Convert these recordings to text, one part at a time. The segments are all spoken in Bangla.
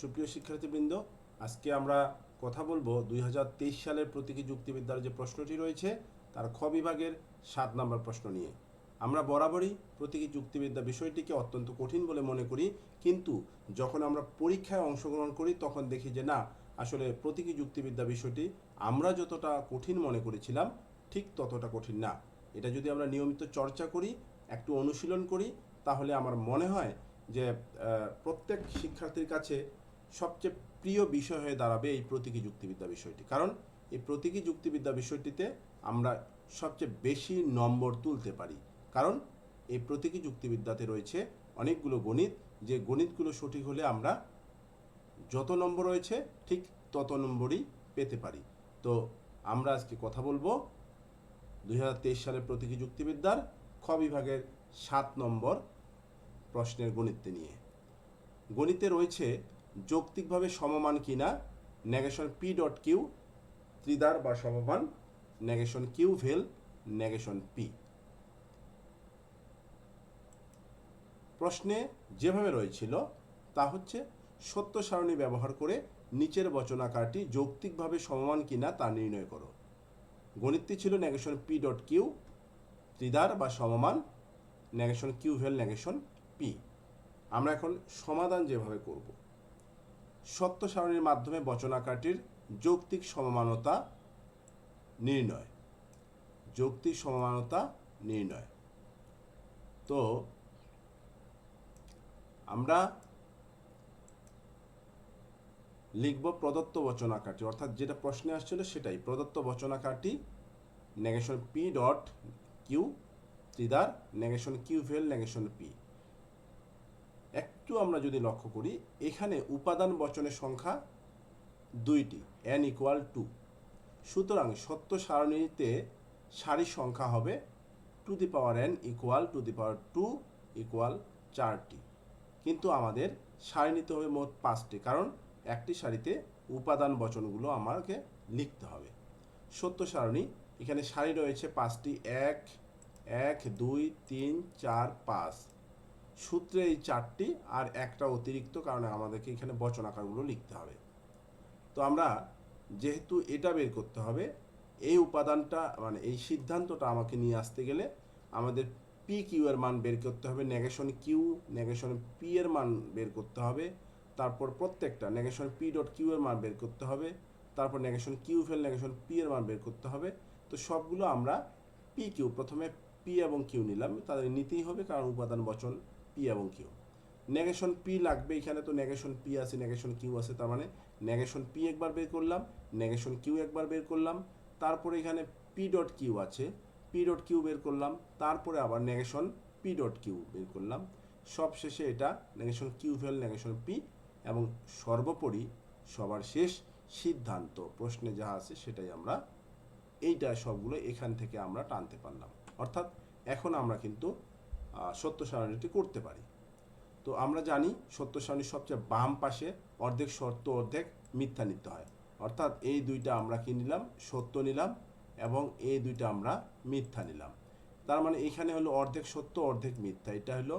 সুপ্রিয় শিক্ষার্থীবৃন্দ, আজকে আমরা কথা বলব দুই হাজার তেইশ সালের প্রতীকী যুক্তিবিদ্যার যে প্রশ্নটি রয়েছে, তার খ বিভাগের সাত নম্বর প্রশ্ন নিয়ে। আমরা বরাবরই প্রতীকী যুক্তিবিদ্যা বিষয়টিকে অত্যন্ত কঠিন বলে মনে করি, কিন্তু যখন আমরা পরীক্ষায় অংশগ্রহণ করি, তখন দেখি যে না, আসলে প্রতীকী যুক্তিবিদ্যা বিষয়টি আমরা যতটা কঠিন মনে করেছিলাম, ঠিক ততটা কঠিন না। এটা যদি আমরা নিয়মিত চর্চা করি, একটু অনুশীলন করি, তাহলে আমার মনে হয় যে প্রত্যেক শিক্ষার্থীর কাছে সবচেয়ে প্রিয় বিষয় হয়ে দাঁড়াবে এই প্রতীকী যুক্তিবিদ্যা বিষয়টি। কারণ এই প্রতীকী যুক্তিবিদ্যা বিষয়টিতে আমরা সবচেয়ে বেশি নম্বর তুলতে পারি। কারণ এই প্রতীকী যুক্তিবিদ্যাতে রয়েছে অনেকগুলো গণিত, যে গণিতগুলো সঠিক হলে আমরা যত নম্বর রয়েছে ঠিক তত নম্বরই পেতে পারি। তো আমরা আজকে কথা বলব দু হাজার তেইশ সালের প্রতীকী যুক্তিবিদ্যার খ বিভাগের সাত নম্বর প্রশ্নের গণিতকে নিয়ে। গণিতে রয়েছে যৌক্তিকভাবে সমমান কিনা নেগেশন পি ডট কিউ ত্রিদার বা সমমান নেগেশন কিউ ভেল নেগেশন পি প্রশ্নে যেভাবে রয়েছিল, তা হচ্ছে সত্য সারণী ব্যবহার করে নিচের বচনাকারটি যৌক্তিকভাবে সমমান কিনা তা নির্ণয় করো। গণিতটি ছিল নেগেশন পি ডট কিউ ত্রিদার বা সমমান নেগেশন কিউ ভেল নেগেশন পি আমরা এখন সমাধান যেভাবে করব। সত্য সারণীর মাধ্যমে বচনাকারটির যৌক্তিক সমমানতা নির্ণয়। যৌক্তিক সমমানতা নির্ণয়। তো, আমরা লিখব প্রদত্ত বচনাকারটি, অর্থাৎ যেটা প্রশ্নে আসছিল সেটাই। প্রদত্ত বচনাকারটি নেগেশন পি ডট কিউ ত্রিদার নেগেশন কিউ ভেল নেগেশন পি একটু আমরা যদি লক্ষ্য করি, এখানে উপাদান বচনের সংখ্যা দুইটি এন ইকুয়াল টু সুতরাং সত্য সারণীতে সারি সংখ্যা হবে two the power n equal two the power two equal চারটি। কিন্তু আমাদের সারি নিতে হবে মোট পাঁচটি, কারণ একটি সারিতে উপাদান বচনগুলো আমাকে লিখতে হবে। সত্য সারণী, এখানে সারি রয়েছে পাঁচটি, এক এক, দুই, তিন, চার, পাঁচ। সূত্রে এই চারটি আর একটা অতিরিক্ত কারণে আমাদেরকে এখানে বচন আকারগুলো লিখতে হবে। তো আমরা যেহেতু এটা বের করতে হবে, এই উপাদানটা মানে এই সিদ্ধান্তটা আমাকে নিয়ে আসতে গেলে আমাদের পি কিউ এর মান বের করতে হবে নেগেশন কিউ নেগেশন পি এর মান বের করতে হবে, তারপর প্রত্যেকটা নেগেশন পি ডট কিউ এর মান বের করতে হবে, তারপর নেগেশন কিউ ফেল নেগেশন পি এর মান বের করতে হবে। তো সবগুলো আমরা পি কিউ প্রথমে পি এবং কিউ নিলাম, তাদের নিতেই হবে কারণ উপাদান বচন পি এবং কিউ নেগেশন পি লাগবে, এখানে তো নেগেশন পি আছে নেগেশন কিউ আছে, তার মানে নেগেশন পি একবার বের করলাম নেগেশন কিউ একবার বের করলাম, তারপরে এখানে পি ডট কিউ আছে পি ডট কিউ বের করলাম, তারপরে আবার নেগেশন পি ডট কিউ বের করলাম। সব শেষে এটা নেগেশন কিউ ভেল নেগেশন পি এবং সর্বোপরি সবার শেষ সিদ্ধান্ত। প্রশ্নে যা আছে সেটাই আমরা, এইটা সবগুলো এখান থেকে আমরা টানতে পারলাম। অর্থাৎ এখন আমরা কিন্তু সত্য সারণীটি করতে পারি। তো আমরা জানি সত্য সারণীর সবচেয়ে বাম পাশে অর্ধেক সত্য অর্ধেক মিথ্যা নিতে হয়। অর্থাৎ এই দুইটা আমরা কি নিলাম? সত্য নিলাম এবং এই দুইটা আমরা মিথ্যা নিলাম। তার মানে এখানে হলো অর্ধেক সত্য, অর্ধেক মিথ্যা। এটা হলো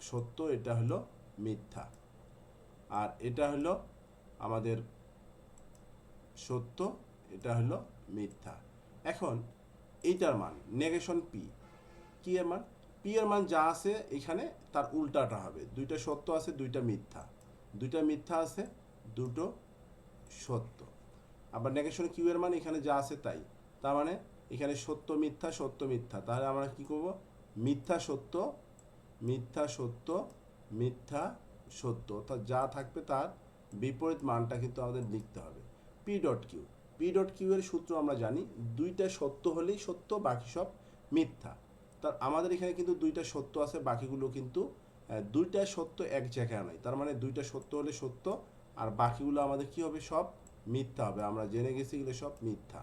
সত্য, এটা হলো মিথ্যা। আর এটা হলো আমাদের সত্য, এটা হলো মিথ্যা। এখন এইটার মান নেগেশন পি কি এর মান? পি এর মান যা আছে, এখানে তার উল্টাটা হবে। দুইটা সত্য আছে, দুইটা মিথ্যা। দুইটা মিথ্যা আছে, দুটো সত্য। আবার নেগেশন কিউ এর মান এখানে যা আছে, তাই। তার মানে এখানে সত্য মিথ্যা সত্য মিথ্যা। তাহলে আমরা কি করব? মিথ্যা সত্য মিথ্যা সত্য মিথ্যা সত্য। অর্থাৎ যা থাকবে তার বিপরীত মানটা কিন্তু আমাদের লিখতে হবে। P dot q p dot q এর সূত্র আমরা জানি, দুইটা সত্য হলেই সত্য, বাকি সব মিথ্যা। তার আমাদের এখানে কিন্তু দুইটা সত্য আছে, বাকিগুলো কিন্তু দুইটা সত্য এক জায়গায় নয় তার মানে দুইটা সত্য হলে সত্য, আর বাকিগুলো আমাদের কি হবে? সব মিথ্যা হবে। আমরা জেনে গেছি এগুলো সব মিথ্যা।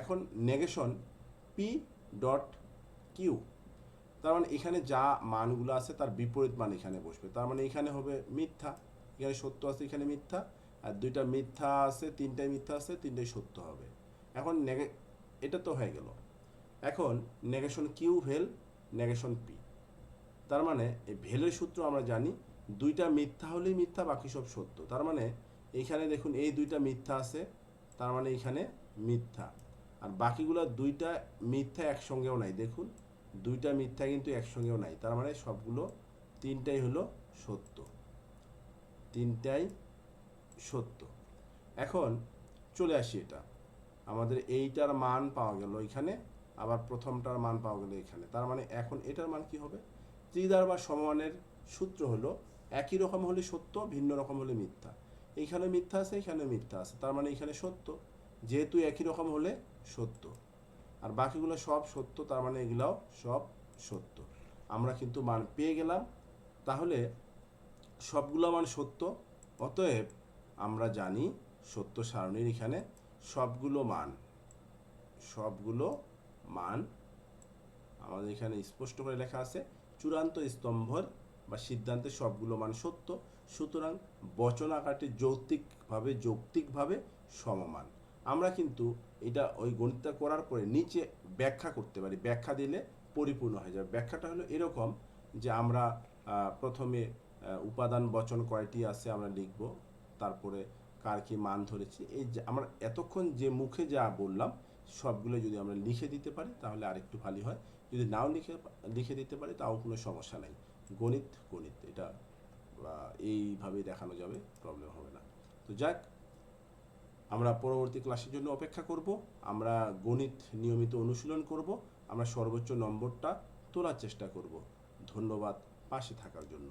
এখন নেগেশন পি ডট কিউ তার মানে এখানে যা মানগুলো আছে, তার বিপরীত মান এখানে বসবে। তার মানে এখানে হবে মিথ্যা, এখানে সত্য আছে, এখানে মিথ্যা। আর দুইটা মিথ্যা আছে, তিনটাই মিথ্যা আছে, তিনটাই সত্য হবে। এখন নেগে এটা তো হয়ে গেল। এখন নেগেশন কিউ ভেল নেগেশন পি তার মানে এই ভেলের সূত্র আমরা জানি, দুইটা মিথ্যা হলেই মিথ্যা, বাকি সব সত্য। তার মানে এইখানে দেখুন এই দুইটা মিথ্যা আছে, তার মানে এখানে মিথ্যা। আর বাকিগুলো দুইটা মিথ্যা একসঙ্গেও নাই, দেখুন। দুইটা মিথ্যা কিন্তু একসঙ্গেও নাই, তার মানে সবগুলো তিনটাই হলো সত্য। তিনটাই সত্য। এখন চলে আসি এটা। আমাদের এইটার মান পাওয়া গেল এখানে, আবার প্রথমটার মান পাওয়া গেল এখানে। তার মানে এখন এটার মান কি হবে? ত্রিদার বা সমমানের সূত্র হলো একই রকম হলে সত্য, ভিন্ন রকম হলে মিথ্যা। এইখানে মিথ্যা আছে, এখানে মিথ্যা আছে। তার মানে এখানে সত্য। যেহেতু একই রকম হলে সত্য। আর বাকিগুলো সব সত্য, তার মানে এগুলাও সব সত্য। আমরা কিন্তু মান পেয়ে গেলাম। তাহলে সবগুলো মান সত্য। অতএব আমরা জানি সত্য সারণীর এখানে সবগুলো মান। সবগুলো মান আমাদের এখানে স্পষ্ট করে লেখা আছে। চূড়ান্ত স্তম্ভর বা সিদ্ধান্তে সবগুলো মান সত্য। সুতরাং বচন আকারটি যৌক্তিকভাবে যৌক্তিকভাবে সমমান। আমরা কিন্তু এটা ওই গণিতটা করার পরে নিচে ব্যাখ্যা করতে পারি। ব্যাখ্যা দিলে পরিপূর্ণ হয়ে যাবে। ব্যাখ্যাটা হলো এরকম যে আমরা প্রথমে উপাদান বচন কয়টি আছে আমরা লিখব। তারপরে কার কি মান ধরেছি, এই আমরা এতক্ষণ যে মুখে যা বললাম, সবগুলো যদি আমরা লিখে দিতে পারি, তাহলে আরেকটু ভালো হয়। যদি নাও লিখে লিখে দিতে পারি, তাও কোনো সমস্যা নাই। গণিত গণিত, এটা এইভাবেই দেখানো যাবে প্রবলেম হবে না। তো যাক, আমরা পরবর্তী ক্লাসের জন্য অপেক্ষা করব। আমরা গণিত নিয়মিত অনুশীলন করব। আমরা সর্বোচ্চ নম্বরটা তোলার চেষ্টা করব। ধন্যবাদ পাশে থাকার জন্য।